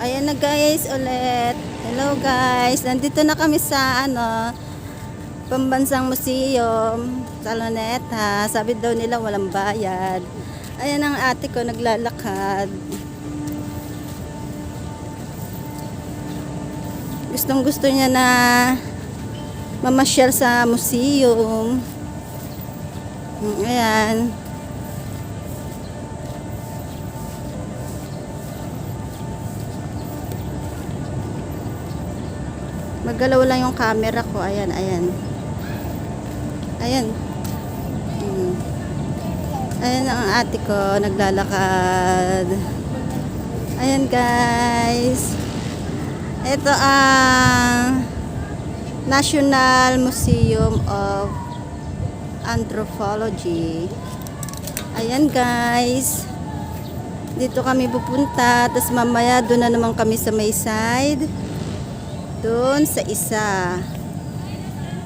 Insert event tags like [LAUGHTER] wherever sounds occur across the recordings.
ayan na guys ulit. Hello guys. Nandito na kami sa ano, Pambansang Museum sa Luneta. Sabi daw nila walang bayad. Ayan ang ate ko naglalakad. Gustong gusto niya na mamasyal sa museum. Mm, Ayan. Magalaw lang yung camera ko. Ayan, ayan. Ayan. Mm. Ayan ang ate ko, naglalakad. Ayan guys. Ito ang National Museum of Anthropology. Ayan guys. Dito kami pupunta. Tapos mamaya doon na naman kami sa may side. Doon sa isa.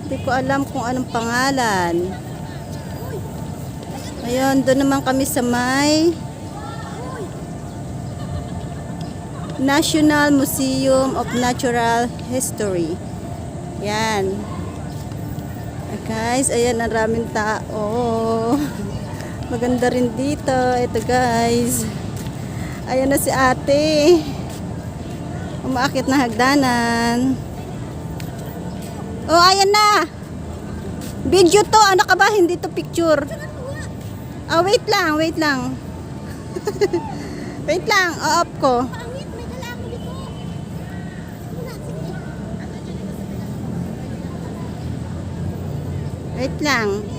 Hindi ko alam kung anong pangalan. Ayun, doon naman kami sa may National Museum of Natural History. Yan. Guys, ayan, ang raming tao. [LAUGHS] Maganda rin dito. Ito guys. Ayan na si ate. Umaakit na hagdanan. Oh, ayan na. Video to. Ano ka ba? Hindi to picture. Ah, wait lang, wait lang. [LAUGHS] wait lang, ko. Dito. Muna, sige. Wait lang.